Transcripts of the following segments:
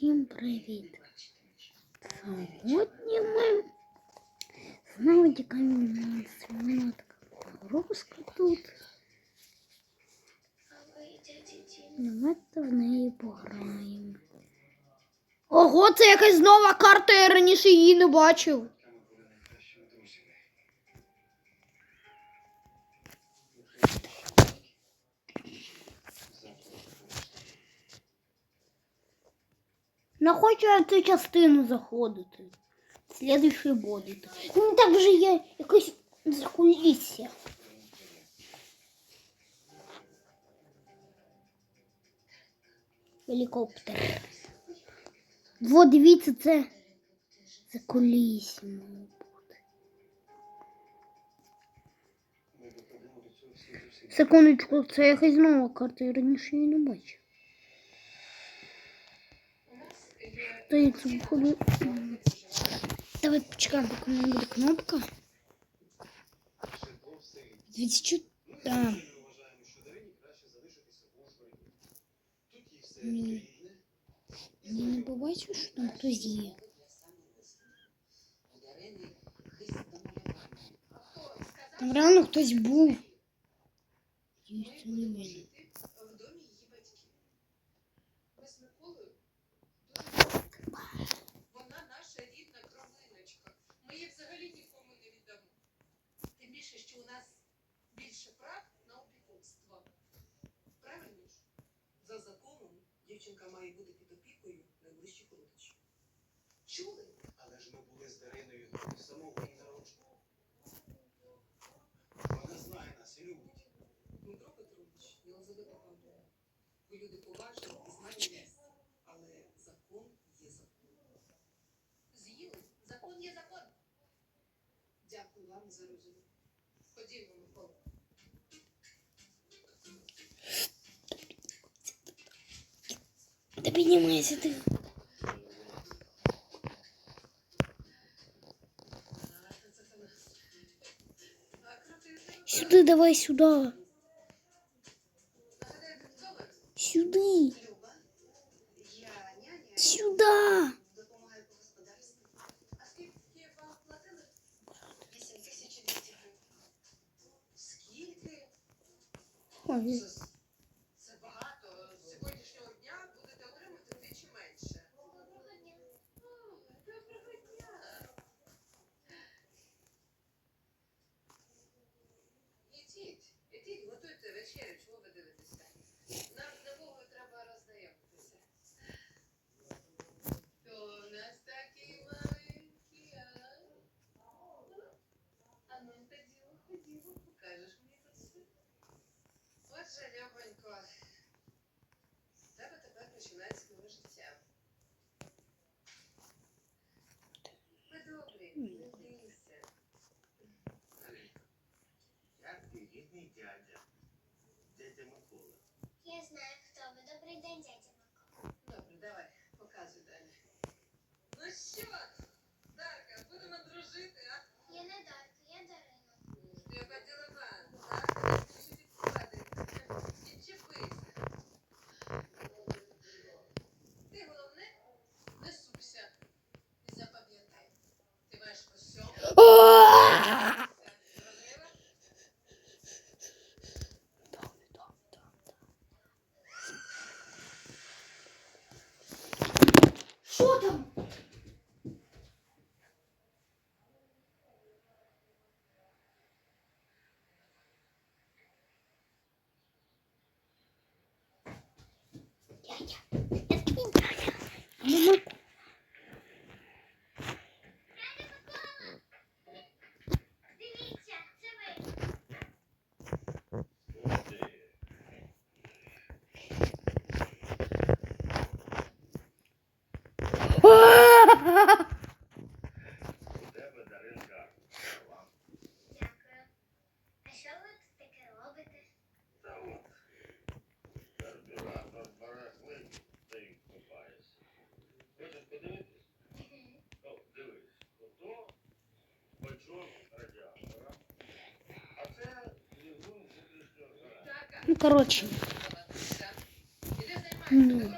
Всім привіт! Сьогодні ми знову тікаємо на свинотка така тут. Давайте в неї пограємо. Ого, це якась нова карта, я раніше її не бачив. Не хочу я цю частину заходити. Слідуючий буде. Ну так же є якось закулісся. Гелікоптер. Во, дивіться, це закулісся. має. Секундочку, це якась нова карта, я раніше її не бачив. Стоїть виходу. Давай почекаємо, поки не буде кнопка. Відчу... Да. Ні. Я не побачив, що там хтось є. Там реально хтось був. Надіюсь, це не він. Її взагалі нікому не віддамо. Тим більше, що у нас більше прав на опікунство. Правильно ж? За законом дівчинка має бути під опікою найближчих родичів. Чули? Але ж ми були з Дариною з самого її народження. Вона знає нас і любить. Дмитро Петрович, Єлизавета Павлівна, ви люди поважні і нас. Дякую вам за розум. Ходімо, Микола. Та піднімайся ти. А крути Сюди, давай сюди. Нагадайте, хто ви? Сюди. just Льобонько, з тебе тепер починається нове життя. Ви добрі, не бійся. Я ти рідний дядя. Дядя Микола. Я знаю, хто ви. Добрий день, дядя Микола. Добре, давай, показуй далі. Ну що, Дарка, будемо дружити, а? Я не Дарка, я Дарина. Ти хотіла банк, так? Що відклади? Відчепися. Ти головне, не супся. І запам'ятай. Ти маєш усьому. Зрозуміла? Що там? Я, я Я, дядя. Мама, Дивіться, це ви. У тебе Даринка. Вам. Дякую. А що ви тут таке робите? Та от. Карбюратор барахлить, та й купаєшся. Хочеш подивитись? О, дивись. Ото бачок радіатора. А це двигун внутрішнього Дарка, Ну,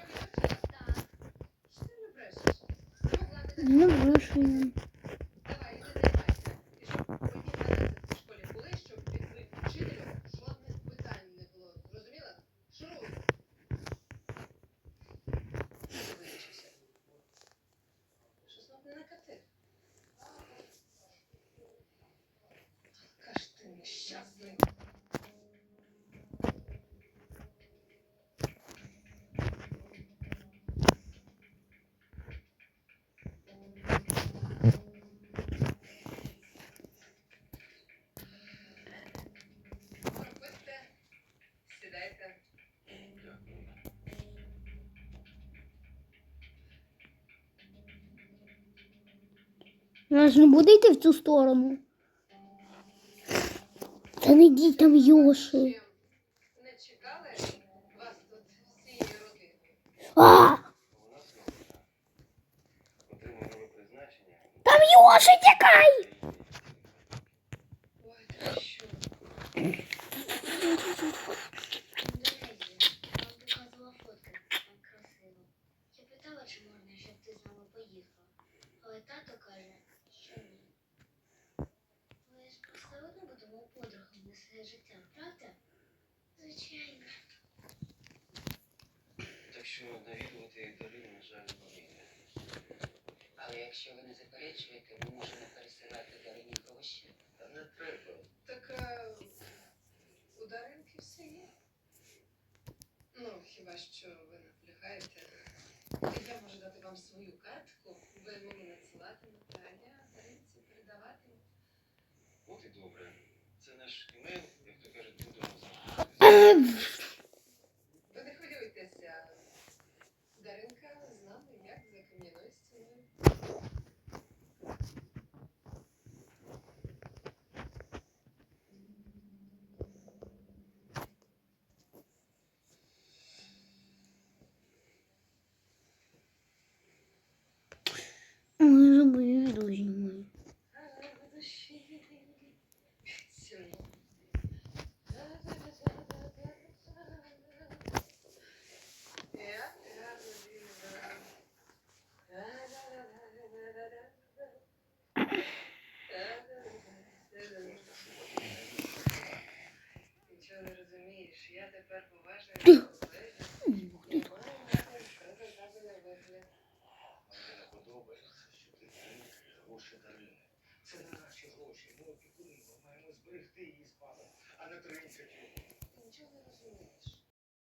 Вона ж не буде йти в цю сторону. Та не йдіть там Йоши. Ще Не чекали вас тут всієї родини? А! У нас новина. Отримав нове призначення. Там Йоши, тікай! Ой, та що? До речі, вам показувала фотки, там красиво. Я питала, чи можна, щоб ти з нами поїхав. Але тато каже, що ні. Ми ж все одно будемо подругами на все життя, правда? Звичайно. Так що навідувати Дарину, на жаль, не вийде. Але якщо ви не заперечуєте, ми можемо пересилати Дарині гроші. Та не треба. Так е, у Даринки все є. Ну, хіба що ви наполягаєте. Я можу дати вам свою картку, ви мені надсилатимете, а я Даринці передаватиму. От і добре. Це наш імейл, як то кажуть, будемо.